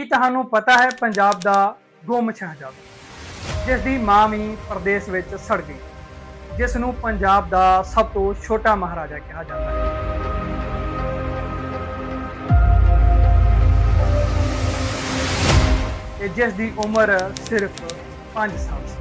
ਕੀ ਤੁਹਾਨੂੰ ਪਤਾ ਹੈ ਪੰਜਾਬ ਦਾ ਗੁੰਮ ਸ਼ਹਿਜ਼ਾਦਾ ਜਿਸ ਦੀ ਮਾਂ ਵੀ ਪ੍ਰਦੇਸ਼ ਵਿੱਚ ਸੜ ਗਈ। ਜਿਸ ਨੂੰ ਪੰਜਾਬ ਦਾ ਸਭ ਤੋਂ ਛੋਟਾ ਮਹਾਰਾਜਾ ਕਿਹਾ ਜਾਂਦਾ ਹੈ। ਤੇ ਜਿਸ ਦੀ ਉਮਰ ਸਿਰਫ 5 ਸਾਲ ਸੀ।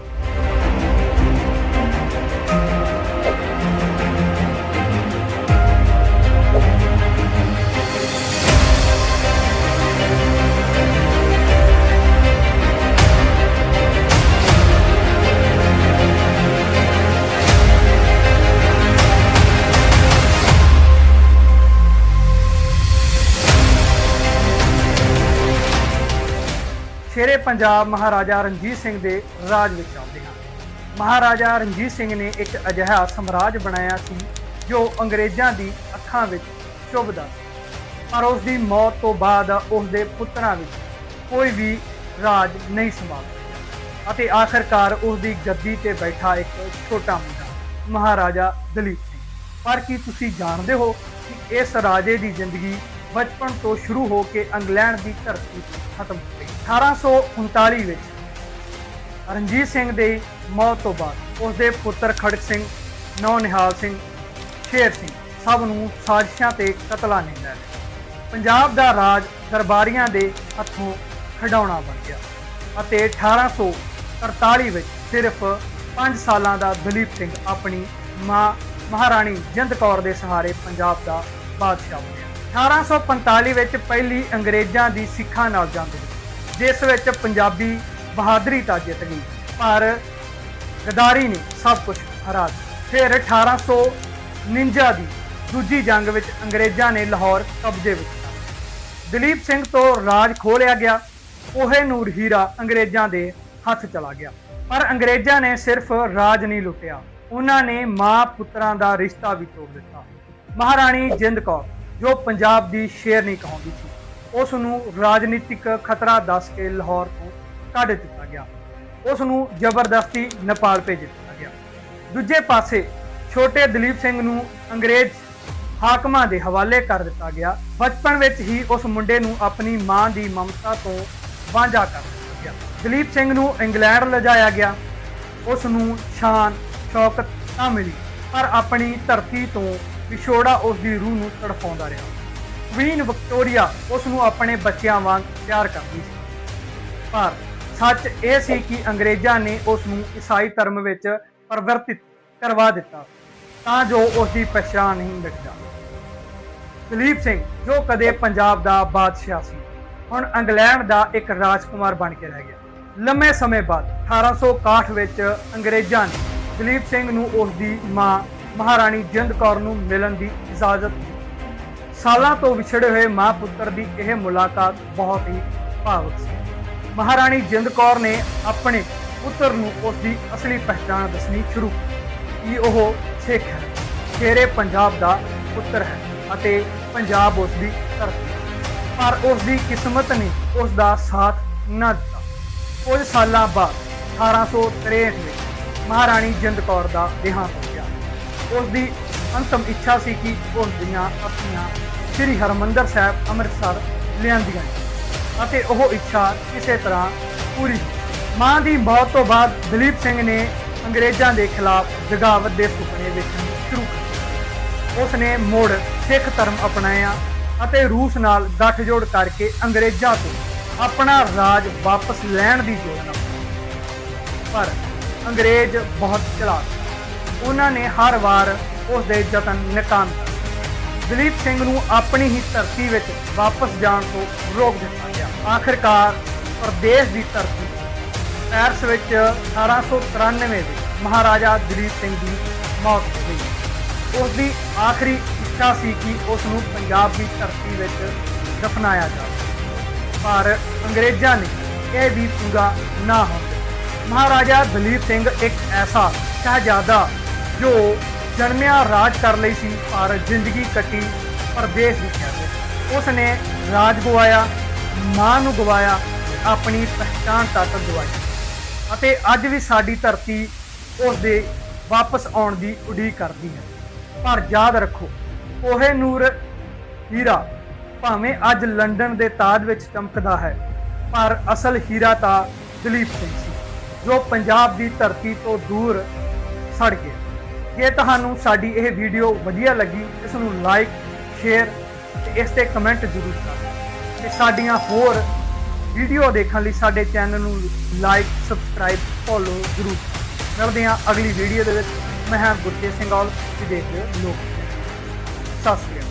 ਪੰਜਾਬ ਮਹਾਰਾਜਾ ਰਣਜੀਤ ਸਿੰਘ ਦੇ ਰਾਜ ਵਿੱਚ ਆਉਂਦੇ ਹਨ ਮਹਾਰਾਜਾ ਰਣਜੀਤ ਸਿੰਘ ਨੇ ਇੱਕ ਅਜਿਹਾ ਸਮਰਾਜ ਬਣਾਇਆ ਸੀ, ਜੋ ਅੰਗਰੇਜ਼ਾਂ ਦੀ ਅੱਖਾਂ ਵਿੱਚ ਸ਼ੁਭਦਾ ਸੀ। ਪਰ ਉਸ ਦੀ ਮੌਤ ਤੋਂ ਬਾਅਦ ਉਸ ਦੇ ਪੁੱਤਰਾਂ ਵਿੱਚ ਕੋਈ ਵੀ ਰਾਜ ਨਹੀਂ ਸੰਭਾਲ ਅਤੇ ਆਖਰਕਾਰ ਉਸ ਦੀ ਗੱਦੀ ਤੇ ਬੈਠਾ ਇੱਕ ਛੋਟਾ ਮੁੰਡਾ, ਮਹਾਰਾਜਾ ਦਲੀਪ ਸਿੰਘ। ਪਰ ਕੀ ਤੁਸੀਂ ਜਾਣਦੇ ਹੋ ਕਿ ਇਸ ਰਾਜੇ ਦੀ ਜ਼ਿੰਦਗੀ ਬਚਪਨ ਤੋਂ ਸ਼ੁਰੂ ਹੋ ਕੇ ਇੰਗਲੈਂਡ ਦੀ ਧਰਤੀ ਖਤਮ ਹੋ ਗਈ 1839 ਵਿੱਚ ਰਣਜੀਤ ਸਿੰਘ ਦੇ ਮੌਤ ਤੋਂ ਬਾਅਦ ਉਸ ਦੇ ਪੁੱਤਰ ਖੜਕ ਸਿੰਘ ਨੌ ਨਿਹਾਲ ਸਿੰਘ, ਸ਼ੇਰ ਸਿੰਘ ਸਭ ਨੂੰ ਸਾਜ਼ਿਸ਼ਾਂ ਤੇ ਕਤਲਾਂ ਨੇ ਲੈ ਪੰਜਾਬ ਦਾ ਰਾਜ ਦਰਬਾਰੀਆਂ ਦੇ ਹੱਥੋਂ ਖਡਾਉਣਾ ਬਣ ਗਿਆ ਅਤੇ 1843 ਵਿੱਚ ਸਿਰਫ 5 ਸਾਲਾਂ ਦਾ ਦਲੀਪ ਸਿੰਘ ਆਪਣੀ ਮਾਂ ਮਹਾਰਾਣੀ ਜਿੰਦ ਕੌਰ ਦੇ ਸਹਾਰੇ ਪੰਜਾਬ ਦਾ ਬਾਦਸ਼ਾਹ ਬਣਿਆ। 1845 ਵਿੱਚ ਪਹਿਲੀ ਅੰਗਰੇਜ਼ਾਂ ਦੀ ਸਿੱਖਾਂ ਨਾਲ ਜੰਗ ਹੋਈ, ਜਿਸ ਵਿੱਚ ਪੰਜਾਬੀ ਬਹਾਦਰੀ ਤਾਂ ਜਿੱਤ ਗਈ, ਪਰ ਗਦਾਰੀ ਨੇ ਸਭ ਕੁਝ ਹਰਾ ਦਿੱਤਾ। ਫਿਰ 1849 ਦੀ ਦੂਜੀ ਜੰਗ ਵਿੱਚ ਅੰਗਰੇਜ਼ਾਂ ਨੇ ਲਾਹੌਰ ਕਬਜ਼ੇ ਵਿੱਚ ਦਲੀਪ ਸਿੰਘ ਤੋਂ ਰਾਜ ਖੋਹ ਲਿਆ ਗਿਆ ਕੋਹੇ ਨੂਰ ਹੀਰਾ ਅੰਗਰੇਜ਼ਾਂ ਦੇ ਹੱਥ ਚਲਾ ਗਿਆ। ਪਰ ਅੰਗਰੇਜ਼ਾਂ ਨੇ ਸਿਰਫ ਰਾਜ ਨਹੀਂ ਲੁੱਟਿਆ, ਉਹਨਾਂ ਨੇ ਮਾਂ ਪੁੱਤਰਾਂ ਦਾ ਰਿਸ਼ਤਾ ਵੀ ਤੋੜ ਦਿੱਤਾ। ਮਹਾਰਾਣੀ ਜਿੰਦ ਕੌਰ ਜੋ ਪੰਜਾਬ ਦੀ ਸ਼ੇਰਨੀ ਕਹਾਉਂਦੀ ਸੀ। ਉਸ ਨੂੰ ਰਾਜਨੀਤਿਕ ਖਤਰਾ ਦੱਸ ਕੇ ਲਾਹੌਰ ਤੋਂ ਕੱਢ ਦਿੱਤਾ ਗਿਆ। ਉਸ ਨੂੰ ਜ਼ਬਰਦਸਤੀ ਨੇਪਾਲ ਭੇਜ ਦਿੱਤਾ ਗਿਆ। ਦੂਜੇ ਪਾਸੇ ਛੋਟੇ ਦਲੀਪ ਸਿੰਘ ਨੂੰ ਅੰਗਰੇਜ਼ ਹਾਕਮਾਂ ਦੇ ਹਵਾਲੇ ਕਰ ਦਿੱਤਾ ਗਿਆ। ਬਚਪਨ ਵਿੱਚ ਹੀ ਉਸ ਮੁੰਡੇ ਨੂੰ ਆਪਣੀ ਮਾਂ ਦੀ ਮਮਤਾ ਤੋਂ ਵਾਂਝਾ ਕਰ ਦਿੱਤਾ ਗਿਆ। ਦਲੀਪ ਸਿੰਘ ਨੂੰ ਇੰਗਲੈਂਡ ਲਿਜਾਇਆ ਗਿਆ। ਉਸ ਨੂੰ ਸ਼ਾਨ, ਸ਼ੌਕਤ ਤਾਂ ਮਿਲੀ, ਪਰ ਆਪਣੀ ਧਰਤੀ ਤੋਂ ਵਿਛੋੜਾ ਉਸ ਦੀ ਰੂਹ ਨੂੰ ਤੜਫਾਉਂਦਾ ਰਿਹਾ। ਕੁਈਨ ਵਿਕਟੋਰੀਆ ਉਸ ਨੂੰ ਆਪਣੇ ਬੱਚਿਆਂ ਵਾਂਗ ਪਿਆਰ ਕਰਦੀ ਸੀ। ਪਰ ਸੱਚ ਇਹ ਸੀ ਕਿ ਅੰਗਰੇਜ਼ਾਂ ਨੇ ਉਸ ਨੂੰ ਈਸਾਈ ਧਰਮ ਵਿੱਚ ਪਰਿਵਰਤਿਤ ਕਰਵਾ ਦਿੱਤਾ, ਤਾਂ ਜੋ ਉਸ ਦੀ ਪਛਾਣ ਨਹੀਂ ਮਿਟ ਜਾਵੇ ਦਲੀਪ ਸਿੰਘ, ਜੋ ਕਦੇ ਪੰਜਾਬ ਦਾ ਬਾਦਸ਼ਾਹ ਸੀ, ਹੁਣ ਇੰਗਲੈਂਡ ਦਾ ਇੱਕ ਰਾਜਕੁਮਾਰ ਬਣ ਕੇ ਰਹਿ ਗਿਆ। ਲੰਮੇ ਸਮੇਂ ਬਾਅਦ 1861 ਵਿੱਚ ਅੰਗਰੇਜ਼ਾਂ ਨੇ ਦਲੀਪ ਸਿੰਘ ਨੂੰ ਉਸ ਦੀ ਮਾਂ ਮਹਾਰਾਣੀ ਜਿੰਦ ਕੌਰ ਨੂੰ ਮਿਲਣ ਦੀ ਇਜਾਜ਼ਤ ਦਿੱਤੀ। ਸਾਲਾਂ ਤੋਂ ਵਿਛੜੇ ਹੋਏ ਮਾਂ ਪੁੱਤਰ ਦੀ ਇਹ ਮੁਲਾਕਾਤ ਬਹੁਤ ਹੀ ਭਾਵੁਕ ਸੀ। ਮਹਾਰਾਣੀ ਜਿੰਦ ਕੌਰ ਨੇ ਆਪਣੇ ਪੁੱਤਰ ਨੂੰ ਉਸ ਦੀ ਅਸਲੀ ਪਛਾਣ ਦੱਸਣੀ ਸ਼ੁਰੂ ਕੀਤੀ ਕਿ ਉਹ ਸਿੱਖ ਹੈ ਸ਼ੇਰੇ ਪੰਜਾਬ ਦਾ ਪੁੱਤਰ ਹੈ ਅਤੇ ਪੰਜਾਬ ਉਸ ਦੀ ਧਰਤੀ ਪਰ ਉਸ ਦੀ ਕਿਸਮਤ ਨੇ ਉਸ ਦਾ ਸਾਥ ਨਾ ਦਿੱਤਾ। ਕੁਝ ਸਾਲਾਂ ਬਾਅਦ 1863 ਵਿੱਚ ਮਹਾਰਾਣੀ ਜਿੰਦ ਕੌਰ ਦਾ ਦੇਹਾਂਤ ਉਸ ਦੀ ਅੰਤਮ ਇੱਛਾ ਸੀ ਕਿ ਉਸ ਦੀਆਂ ਆਪਣੀਆਂ ਸ੍ਰੀ ਹਰਮੰਦਰ ਸਾਹਿਬ ਅੰਮ੍ਰਿਤਸਰ ਲਿਆਂਦੀਆਂ ਅਤੇ ਉਹ ਇੱਛਾ ਕਿਸੇ ਤਰ੍ਹਾਂ ਪੂਰੀ ਮਾਂ ਦੀ ਮੌਤ ਤੋਂ ਬਾਅਦ ਦਲੀਪ ਸਿੰਘ ਨੇ ਅੰਗਰੇਜ਼ਾਂ ਦੇ ਖਿਲਾਫ ਜਗਾਵਤ ਦੇ ਸੁਪਨੇ ਵੇਖਣੇ ਸ਼ੁਰੂ ਕੀਤੇ ਉਸ ਨੇ ਮੁੜ ਸਿੱਖ ਧਰਮ ਅਪਣਾਇਆ ਅਤੇ ਰੂਸ ਨਾਲ ਗੱਠਜੋੜ ਕਰਕੇ ਅੰਗਰੇਜ਼ਾਂ ਤੋਂ ਆਪਣਾ ਰਾਜ ਵਾਪਸ ਲੈਣ ਦੀ ਯੋਜਨਾ ਪਰ ਅੰਗਰੇਜ਼ ਬਹੁਤ ਚਲਾਕ ਉਹਨਾਂ ਨੇ ਹਰ ਵਾਰ ਉਸ ਦੇ ਯਤਨ ਨਕਾਮ ਦਲੀਪ ਸਿੰਘ ਨੂੰ ਆਪਣੀ ਹੀ ਧਰਤੀ ਵਿੱਚ ਵਾਪਸ ਜਾਣ ਤੋਂ ਰੋਕ ਦਿੱਤਾ ਗਿਆ। ਆਖਿਰਕਾਰ ਪ੍ਰਦੇਸ਼ ਦੀ ਧਰਤੀ ਪੈਰਿਸ ਵਿੱਚ 1893 ਵਿੱਚ ਮਹਾਰਾਜਾ ਦਲੀਪ ਸਿੰਘ ਦੀ ਮੌਤ ਹੋ ਗਈ। ਉਸ ਦੀ ਆਖਰੀ ਇੱਛਾ ਸੀ ਕਿ ਉਸ ਨੂੰ ਪੰਜਾਬ ਦੀ ਧਰਤੀ ਵਿੱਚ ਦਫਨਾਇਆ ਜਾਵੇ। ਪਰ ਅੰਗਰੇਜ਼ਾਂ ਨੇ ਇਹ ਵੀ ਪੂਰਾ ਨਾ ਹੋਣ ਮਹਾਰਾਜਾ ਦਲੀਪ ਸਿੰਘ ਇੱਕ ਐਸਾ ਸ਼ਹਿਜ਼ਾਦਾ ਜੋ ਜਨਮਿਆ ਰਾਜ ਕਰ ਲਈ ਸੀ ਪਰ ਜ਼ਿੰਦਗੀ ਕੱਟੀ ਪਰਦੇਸ ਵਿੱਚ ਰਹਿ ਉਸ ਨੇ ਰਾਜ ਗਵਾਇਆ, ਮਾਂ ਨੂੰ ਗਵਾਇਆ, ਆਪਣੀ ਪਹਿਚਾਣ ਤੱਕ ਗਵਾਈ। ਅਤੇ ਅੱਜ ਵੀ ਸਾਡੀ ਧਰਤੀ ਉਸ ਦੇ ਵਾਪਸ ਆਉਣ ਦੀ ਉਡੀਕ ਕਰਦੀ ਹੈ। ਪਰ ਯਾਦ ਰੱਖੋ ਕੋਹੇ ਨੂਰ ਹੀਰਾ ਭਾਵੇਂ ਅੱਜ ਲੰਡਨ ਦੇ ਤਾਜ ਵਿੱਚ ਚਮਕਦਾ ਹੈ, ਪਰ ਅਸਲ ਹੀਰਾ ਤਾਂ ਦਲੀਪ ਸਿੰਘ ਸੀ, ਜੋ ਪੰਜਾਬ ਦੀ ਧਰਤੀ ਤੋਂ ਦੂਰ ਸੜ ਗਿਆ। ਜੇ ਤੁਹਾਨੂੰ ਸਾਡੀ ਇਹ ਵੀਡੀਓ ਵਧੀਆ ਲੱਗੀ, ਇਸ ਨੂੰ ਲਾਈਕ ਸ਼ੇਅਰ ਤੇ ਇਸ ਤੇ ਕਮੈਂਟ ਜ਼ਰੂਰ ਕਰੋ ਤੇ ਸਾਡੀਆਂ ਹੋਰ ਵੀਡੀਓ ਦੇਖਣ ਲਈ ਸਾਡੇ ਚੈਨਲ ਨੂੰ ਲਾਈਕ ਸਬਸਕ੍ਰਾਈਬ ਫੋਲੋ ਜ਼ਰੂਰ ਮਿਲਦੇ ਹਾਂ ਅਗਲੀ ਵੀਡੀਓ ਦੇ ਵਿੱਚ। ਮੈਂ ਹਾਂ ਗੁਰਤੇਜ ਸਿੰਘ ਔਲ ਤੁਸੀਂ ਦੇਖ ਰਹੇ ਲੋਕ ਸਤਿ ਸ਼੍ਰੀ ਅਕਾਲ।